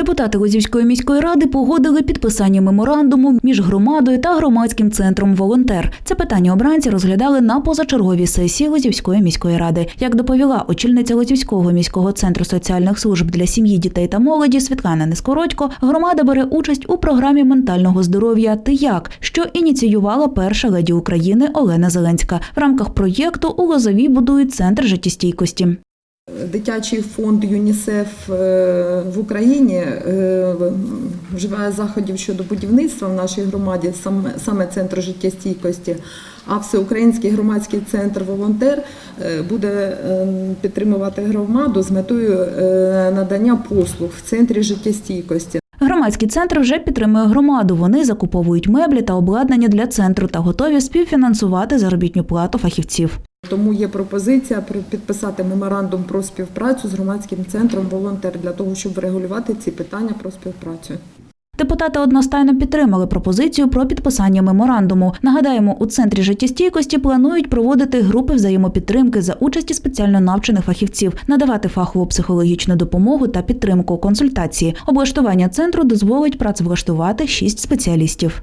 Депутати Лозівської міської ради погодили підписання меморандуму між громадою та громадським центром Волонтер. Це питання обранці розглядали на позачерговій сесії Лозівської міської ради. Як доповіла очільниця Лозівського міського центру соціальних служб для сім'ї, дітей та молоді Світлана Нескородько, громада бере участь у програмі ментального здоров'я «Ти як», що ініціювала перша леді України Олена Зеленська. В рамках проєкту у Лозові будують центр життєстійкості. Дитячий фонд ЮНІСЕФ е, в Україні е, вживає заходів щодо будівництва в нашій громаді, саме, центру життєстійкості. А всеукраїнський громадський центр Волонтер е, буде підтримувати громаду з метою надання послуг в центрі життєстійкості. Громадський центр вже підтримує громаду. Вони закуповують меблі та обладнання для центру та готові співфінансувати заробітну плату фахівців. Тому є пропозиція про- підписати меморандум про співпрацю з громадським центром Волонтер для того, щоб врегулювати ці питання про співпрацю. Депутати одностайно підтримали пропозицію про підписання меморандуму. Нагадаємо, у центрі життєстійкості планують проводити групи взаємопідтримки за участі спеціально навчених фахівців, надавати фахову психологічну допомогу та підтримку консультації. Облаштування центру дозволить працевлаштувати шість спеціалістів.